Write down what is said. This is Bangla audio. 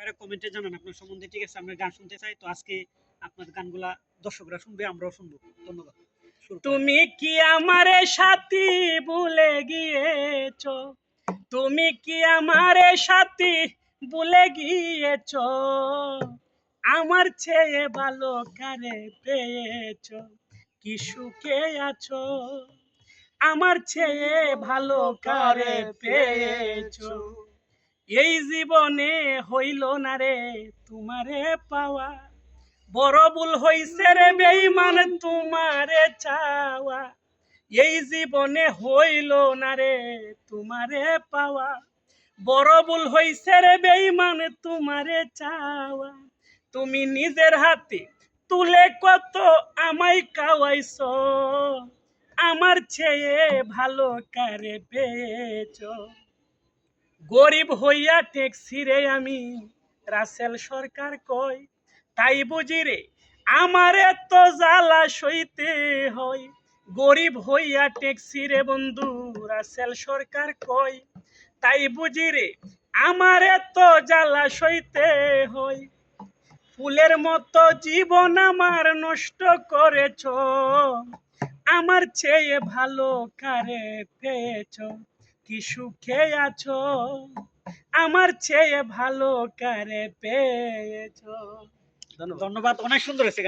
ভাইরা কমেন্টে জানান আপনার সম্বন্ধে। ঠিক আছে, আমরা গান শুনতে চাই, তো আজকে আপনার গানগুলা দর্শকরা শুনবে, আমরাও শুনব। ধন্যবাদ। তুমি কি আমারে সাথী ভুলে গিয়েছ? তুমি কি আমারে সাথী ভুলে গিয়েছ? আমার চেয়ে ভালো কারে পেয়েছ? কি সুখে আছো? আমার চেয়ে ভালো কারে পেয়েছ? এই জীবনে হইল না রে তোমারে পাওয়া। বড় ভুল হইছে রে বেইমান তোমারে চাওয়া। এই জীবনে হইল না রে তোমারে পাওয়া। বড় ভুল হইছে রে বেইমান তোমারে চাওয়া। তুমি নিজের হাতে তুলে কত আমায় কাওয়াইছ আমার চেয়ে ভালো কারে পেয়েছ। গরিব হইয়া ট্যাক্সি রে আমি। রাসেল সরকার কই তাই বুঝি রে, আমার এত জ্বালা সইতে হয়। গরিব হইয়া ট্যাক্সি রে বন্ধু, রাসেল সরকার কই তাই বুঝি রে, আমার এত জ্বালা সইতে হয়। ফুলের মতো জীবন আমার নষ্ট করেছ, আমার চেয়ে ভালো কারে পেয়েছ কি সুখে আছো? আমার চেয়ে ভালো কারে পেয়েছ? ধন্যবাদ। অনেক সুন্দর হয়েছে